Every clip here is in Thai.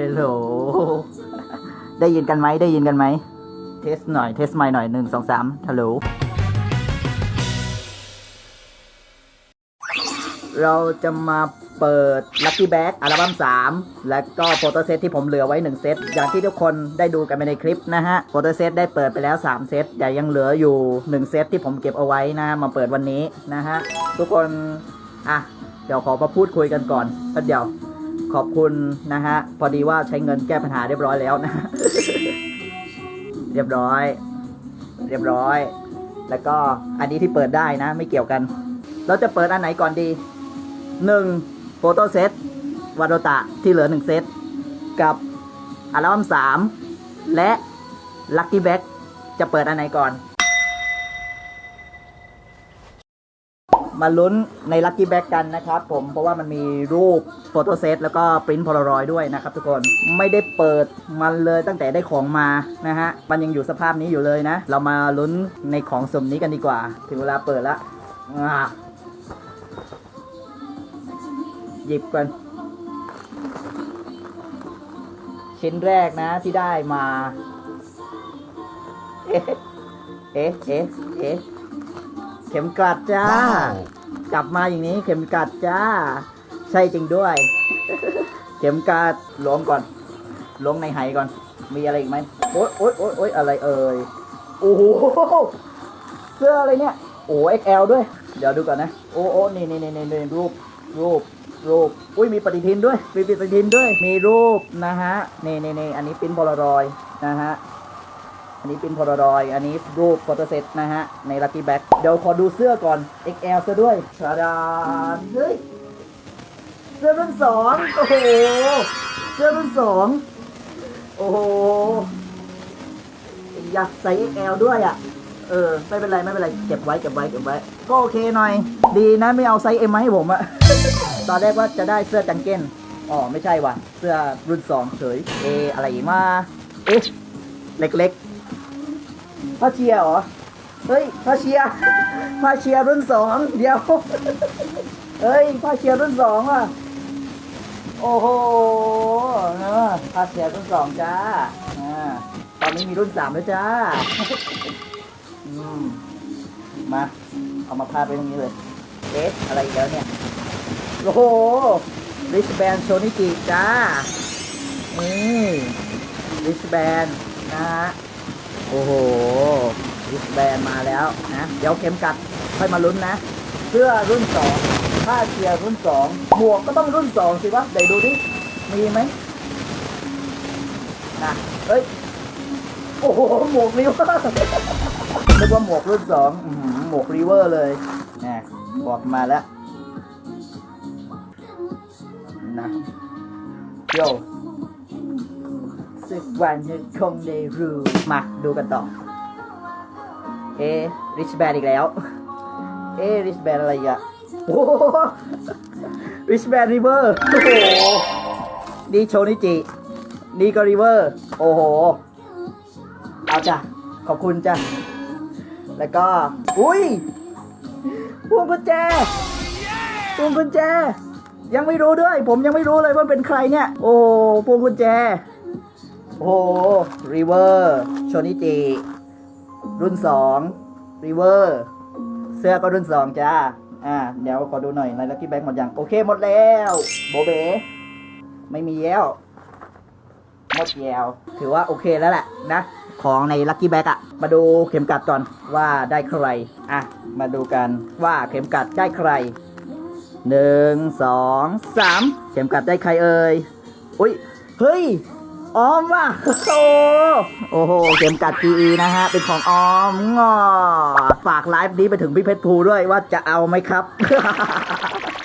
ฮลโหล ได้ยินกันไหมได้ยินกันไหม เทสหน่อย เทสไมค์หน่อยหนึ่งสองสามฮัลโหล เราจะมาเปิด Lucky Bag อัลบั้ม3 และก็โฟโต้เซตที่ผมเหลือไว้ 1 เซต อย่างที่ทุกคนได้ดูกันไปในคลิปนะฮะโฟโต้เซตได้เปิดไปแล้ว 3 เซต แต่ยังเหลืออยู่ 1 เซตที่ผมเก็บเอาไว้นะ มาเปิดวันนี้นะฮะ ทุกคน อะ เดี๋ยวขอมาพูดคุยกันก่อนแป๊บเดียว ขอบคุณนะฮะ พอดีว่าใช้เงินแก้ปัญหาเรียบร้อยแล้วนะ เรียบร้อย เรียบร้อย แล้วก็อันนี้ที่เปิดได้นะ ไม่เกี่ยวกัน เราจะเปิดอันไหนก่อนดีหนึ่งโฟโต้เซตวาโดตะที่เหลือหนึ่งเซตกับอัลบั้มสามและลัคกี้แบ็กจะเปิดอันไหนก่อน มาลุ้นในลัคกี้แบ็กกันนะครับผมเพราะว่ามันมีรูปโฟโต้เซตแล้วก็ปริ้นโพลารอยด้วยนะครับทุกคนไม่ได้เปิดมันเลยตั้งแต่ได้ของมานะฮะมันยังอยู่สภาพนี้อยู่เลยนะ เรามาลุ้นในของสมนี้กันดีกว่า ถึงเวลาเปิดละหยิบกันชิ้นแรกนะที่ได้มา เอ๊ะ เอ๊ะ เอ๊ะ เอ๊ะ เข็มกลัดจ้า กลับมาอย่างนี้เข็มกลัดจ้า ใช่จริงด้วย เข็มกลัดล้วงก่อนล้วงในไหก่อน มีอะไรอีกไหมโอ๊ยโอ๊ยโอ๊ยโอ๊ยอะไรเอ่ยโอ้โหเสื้ออะไรเนี่ยโอ้ XL ด้วย เดี๋ยวดูก่อนนะ โอ้โอ้นี่นี่นี่นี่รูปรูปรูปอุ้ยมีปฏิทินด้วย มีปฏิทินด้วย มีรูปนะฮะ นี่นี่นี่อันนี้ปริ้นโพลารอยด์นะฮะ อันนี้เปริ้นโพลารอยอันนี้รูปโฟโต้เซตนะฮะ ในลั c กี้แบ็ k เดี๋ยวขอดูเสื้อก่อน XL ซะด้วยชาดานเฮ้ยเสื้อรุ่นสองโอ้โห เสื้อรุ่นสองโอ้โห อยากใส่ XL ด้วยอะ เออ ไม่เป็นไร ไม่เป็นไร เก็บไว้ เก็บไว้ เก็บไว้ ก็โอเคหน่อย ดีนะไม่เอาไซส์ M มาให้ผมอะตอนแรกว่าจะได้เสื้อจังเก้นอ๋อ ไม่ใช่ว่ะ เสื้อรุ่นสองเฉย เอ อะไรมา เอ๊ะ เล็กๆ ผ้าเชียร์เหรอ เฮ้ยผ้าเชียร์ผ้าเชียร์รุ่นสองเดียว เฮ้ยผ้าเชียร์รุ่นสองอะ โอ้โหเนะผ้าเชียร์รุ่นสองจ้าอ่าตอนนี้มีรุ่นสามแล้วจ้า อืม มา เอามาพาไปตรงนี้เลยเอ๊ะอะไรอีกแล้วเนี่ย โอ้โหริชแบนโชนิจิจ้า นี่ริชแบนนะฮะ โอ้โหริชแบนมาแล้วนะ เดี๋ยวเข็มกัดค่อยมาลุ้นนะ เสื้อรุ่นสองผ้าเชียร์รุ่นสองหมวกก็ต้องรุ่นสองสิวะเดี๋ยวดูดิมีไหมนะเฮ้ย โอ้โห หมวกริเวอร์นึกว่าหมวกรุ่นสองหมวกริเวอร์เลยนะบอกมาแล้วนะโย สึกวันจะคงได้รู้มาดูกันต่อ เอริชแบนอีกแล้ว เอริชแบนอะไรอีกอะโอ้ริชแบนริเวอร์โอ้โหนี่โชนิจิ นี่ก็ริเวอร์ โอ้โห เอาจ้ะ ขอบคุณจ้ะ แล้วก็ อุ้ยพวงกุญแจพวงกุญแจ ยังไม่รู้ด้วย ผมยังไม่รู้เลยว่าเป็นใครเนี่ย โอ้พวงกุญแจ โอ้รีเวอร์โชนิจิ รุ่นสองรีเวอร์เสื้อก็รุ่นสองจ้า อ่า เดี๋ยวขอดูหน่อยในลักกี้แบงค์หมดยัง โอเคหมดแล้ว โบเบ ไม่มีแล้ว หมดแล้วถือว่าโอเคแล้วแหละนะ ของในลั c กี้แบ็กอะมาดูเข็มกัดก่อนว่าได้ใคร อะ มาดูกันว่าเข็มกัดได้ใครหนึ่งสองสามเข็มกัดได้ใครเอ่ย อุ้ย เฮ้ย ออมว่ะโอ้โอ้โหเข็มกัด PE นะฮะ เป็นของออมงอฝากไลฟ์นี้ไปถึงพี่เพชรภูด้วยว่าจะเอาไหมครับ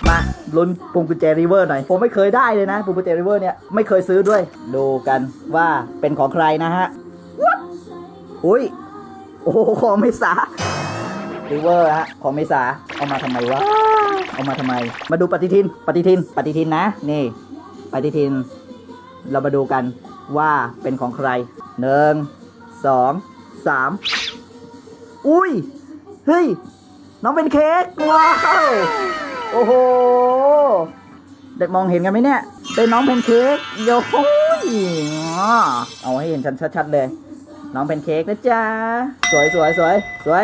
มาลุ้นปุ่มกุญแจริเวอร์หน่อย ผมไม่เคยได้เลยนะปุ่มกุญแจริเวอร์เนี่ย ไม่เคยซื้อด้วย ดูกันว่าเป็นของใครนะฮะอุ้ย โอ้โห ของไม่สาริเวอร์ฮะ ของเมษาเอามาทำไมวะ เอามาทำไม มาดูปฏิทิน ปฏิทิน ปฏิทินนะ นี่ ปฏิทิน เรามาดูกัน ว่าเป็นของใครหนึ่งสองสามอุ้ย เฮ้ย น้องเป็นเค้กว้าว โอ้โห เด็กมองเห็นกันไหมเนี่ย เป็นน้องเป็นเค้กโยโอ้ยอ๋อเอาให้เห็นชัดๆเลย น้องเป็นเค้กนะจ๊ะ สวยสวยสวยสวย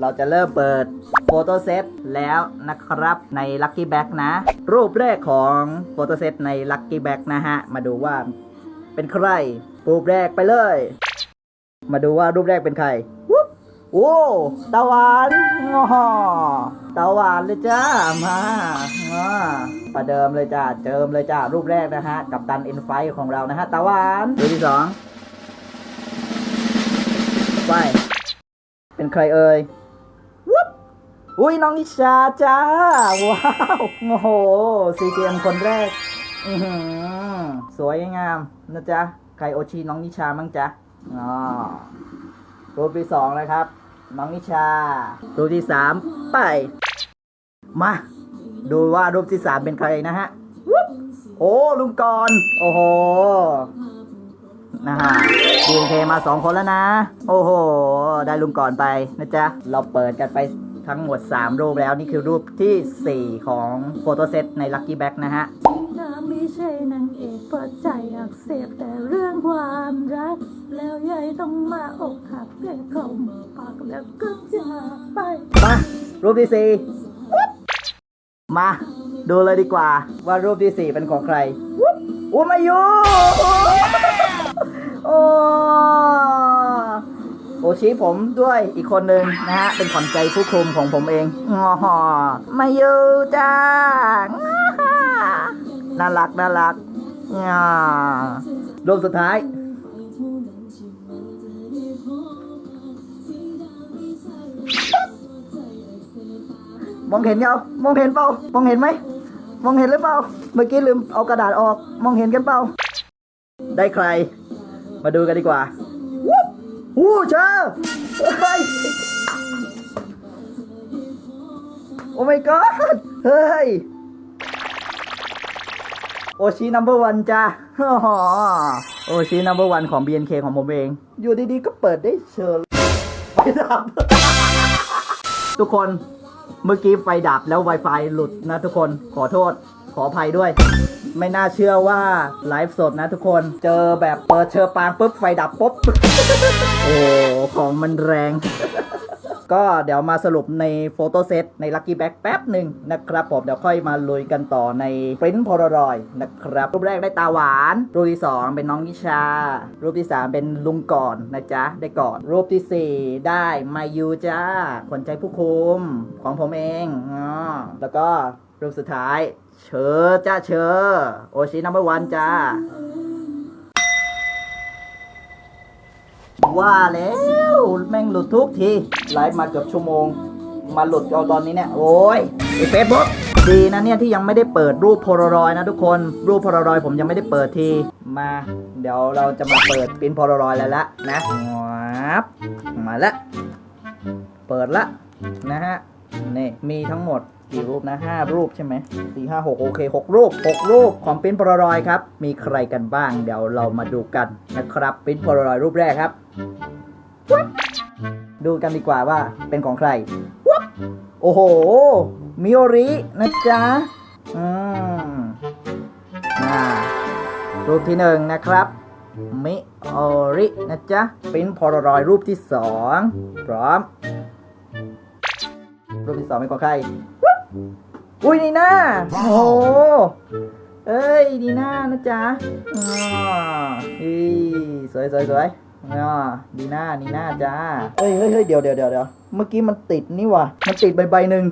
เราจะเริ่มเปิดโฟโต้เซตแล้วนะครับใน Lucky Bag นะ รูปแรกของโฟโต้เซตใน Lucky Bag นะฮะ มาดูว่า เป็นใคร รูปแรกไปเลย มาดูว่ารูปแรกเป็นใครวุ๊บโอ้ตาหวานงอตาหวานเลยจ้า มาอ่าประเดิมเลยจ้า เจิมเลยจ้า รูปแรกนะฮะ กับตันเอ็นไฟของเรานะฮะตาหวานรูปที่สองไป เป็นใครเอ่ยวุ๊บอุ้ยน้องนิชาจ้า ว้าว โอ้โหซีเกมคนแรก อือ สวยงามนะจ๊ะใครโอชีน้องนิชามั้งจ๊ะอ๋อรูปที่สองนะครับ น้องนิชา รูปที่สามไป มา ดูว่ารูปที่สามเป็นใครนะฮะโอ้ลุงกรณ์โอ้โหนะฮะดีเคมาสองคนแล้วนะ โอ้โห ได้ลุงก่อนไปนะจ๊ะ เราเปิดกันไปทั้งหมด 3 รูปแล้วนี่คือรูปทีสี่4 ของโฟโต้เซตใน Lucky Back นะฮะ ใช่นางเอกเปิดใจอักเสบแต่เรื่องความรัก แล้วยายต้องมาอกหักด้วยคำปากแล้วก็จากไป มา รูปที่4มา ดูเลยดีกว่า ว่ารูปที่4เป็นของใครวุ๊บอุมายุโอ้โอชิผมด้วยอีกคนหนึ่งนะฮะ เป็นขวัญใจผู้คุมของผมเองงอหอมายุจ้า น่ารักน่ารักงารูปสุดท้าย มองเห็นยังมองเห็นเปล่ามองเห็นไหม มองเห็นหรือเปล่า เมื่อกี้ลืมเอากระดาษออก มองเห็นกันเปล่า ได้ใคร มาดูกันดีกว่าวู้วู้เชอเฮ้ยโอ้ my god เฮ้ย โอชินัมเบอร์วันจ้าโอชินัมเบอร์วันของ BNK ของผมเอง อยู่ดีๆ ก็เปิดได้เชิญไฟดับ ทุกคนเมื่อกี้ไฟดับแล้ว Wi-Fi หลุดนะทุกคนขอโทษขออภัยด้วย ไม่น่าเชื่อว่าไลฟ์สดนะทุกคนเจอแบบเปิดเชอปางปุ๊บไฟดับปุ๊บ โอ้ของมันแรง ก็เดี๋ยวมาสรุปในโฟโต้เซตใน Lucky Back แป๊บหนึ่งนะครับผมเดี๋ยวค่อยมาลุยกันต่อใน Print Polaroid นะครับ รูปแรกได้ตาหวาน รูปที่ 2 เป็นน้องนิชา รูปที่ 3 เป็นลุงก่อนนะจ๊ะ ได้ก่อน รูปทีสี่4 ได้มายูจ้าคนใจผู้คุมของผมเองอ๋อแล้วก็รูปสุดท้าย เชอจ้าเชอโอชินัมเบอร์วันจ้า ว่าแล้วแม่งหลุดทุกทีไลฟ์มาเกือบชั่วโมง มาหลุดเอาตอนนี้เนี่ย โอ้ยไอเฟซบุ๊กดีนะเนี่ยที่ยังไม่ได้เปิดรูปโพลารอยนะทุกคน รูปโพลารอยผมยังไม่ได้เปิดทีมา เดี๋ยวเราจะมาเปิดปิ้นโพลารอยแล้วละนะวับมาละ เปิดละนะฮะนี่มีทั้งหมด กี่รูปนะห้ารูปใช่ไหมสี่ห้าหกโอเคหกรูปหกรูปของปริ้นโพลารอยครับ มีใครกันบ้าง เดี๋ยวเรามาดูกันนะครับปริ้นโพลารอยรูปแรกครับ ดูกันดีกว่าว่าเป็นของใคร โอ้โห มิโอรินะจ๊ะ อืมอ่ารูปที่หนึ่งนะครับมิโอรินะจ๊ะปิ้นโพลารอยรูปที่สองพร้อม รูปที่สองเป็นของใคร อุ้ยนีน่าโอ้เอ้ยดีน่านะจ๊ะอ๋ออีสวยสวยสวยอ๋อดีน่าดีน่าจ้าเฮ้ยเฮ้ยเฮ้ยเดี๋ยวเดี๋ยวเดี๋ยวเมื่อกี้มันติดนี่ว่ะมันติดใบใบหนึ่ง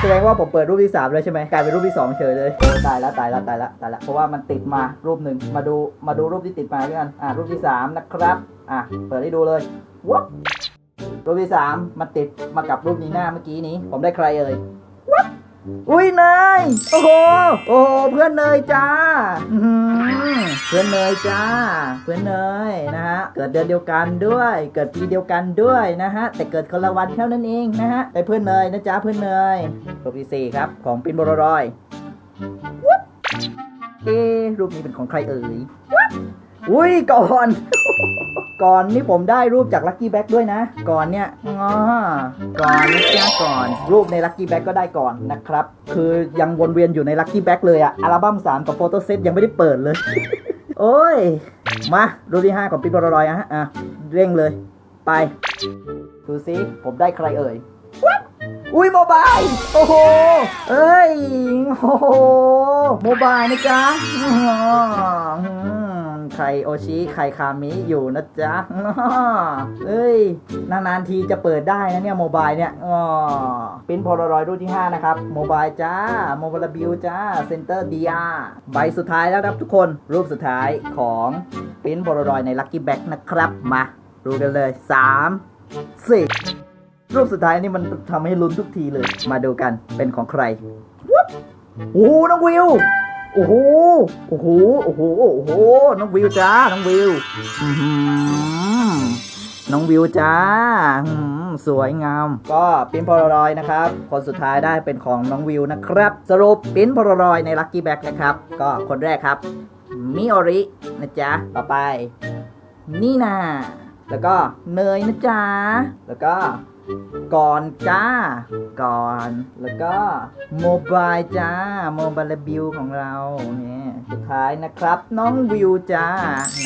แสดงว่าผมเปิดรูปที่สามเลยใช่ไหมกลายเป็นรูปที่สองเฉยเลยตายแล้วตายแล้วตายแล้วตายล้วเพราะว่ามันติดมารูปหนึ่งมาดูมาดูรูปที่ติดมาด้วยกันอ่ารูปที่สามนะครับอะเปิดให้ดูเลยวับรูปที่สามมันติดมากับรูปนี้หน้าเมื่อกี้นี้ ผมได้ใครเอ่ย อุ้ยเนยโอ้โหโอ้โหเพื่อนเนยจ้าเพื่อนเนยจ้า เพื่อนเนยนะฮะเกิดเดือนเดียวกันด้วย เกิดปีเดียวกันด้วยนะฮะแต่เกิดคนละวันเท่านั้นเองนะฮะแต่เพื่อนเนยนะจ๊ะเพื่อนเนยรูปที่สี่ครับของปินบรรอยเอรูปนี้เป็นของใครเอ่ยอุ้ยก่อน ก่อนนี่ผมได้รูปจากลั c กี้แบ็กด้วยนะ ก่อนเนี่ยงอก่อนนะจ๊ะก่อน รูปในลั c กี้แบ็กก็ได้ก่อนนะครับ คือยังวนเวียนอยู่ในลั c กี้แบ็กเลยอะอัลบั้ม3กับโฟโต้เซตยังไม่ได้เปิดเลย โอ้ย มารูปที่ 5 ของปิ๊บรอยฮะอะเร่งเลย ไปดูสิผมได้ใครเอ่ยอุ้ยโมบายโอ้โห เอ้ย โอ้โห โมบายนะจ๊ะ ไข่โอชิไข่คามิอยู่นะจ๊ะอ้อเอ้ยนานๆทีจะเปิดได้นะเนี่ยโมบายเนี่ยอ๋อปิ้นโพลารอยด์รุ่นที่ 5 นะครับโมบายจ้าโมบายบิวจ้าเซนเตอร์ดีอาใบสุดท้ายแล้วครับทุกคนรูปสุดท้ายของปิ้นโพลารอยด์ในลั c กี้แบ็กนะครับมาดูกันเลย 3 4 รูปสุดท้ายนี่มันทำให้ลุ้นทุกทีเลย มาดูกันเป็นของใครวุ๊บโอ้โหน้องวิว โอ้โห โอ้โห โอ้โห โอ้โห น้องวิวจ้า น้องวิวน้องวิวจ้า สวยงาม ก็ปิ้นพอลรอยนะครับ คนสุดท้ายได้เป็นของน้องวิวนะครับ สรุปปิ้นพอลรอยในลั c กี้แบ็กนะครับ ก็คนแรกครับ มิโอริ นะจ๊ะ ต่อไป นี่นา แล้วก็เนยนะจ๊ะ แล้วก็ ก่อนจ้า ก่อน แล้วก็โมบายจ้า โมบายบิวของเราเนี่ยสุดท้ายนะครับ น้องวิวจ้า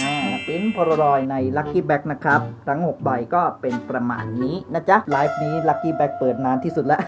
นะเป็นพลรอยในลัคกี้แบ็กนะครับ ทั้ง 6 ใบก็เป็นประมาณนี้นะจ๊ะไลฟ์นี้ลัคกี้แบ็กเปิดนานที่สุดแล้ว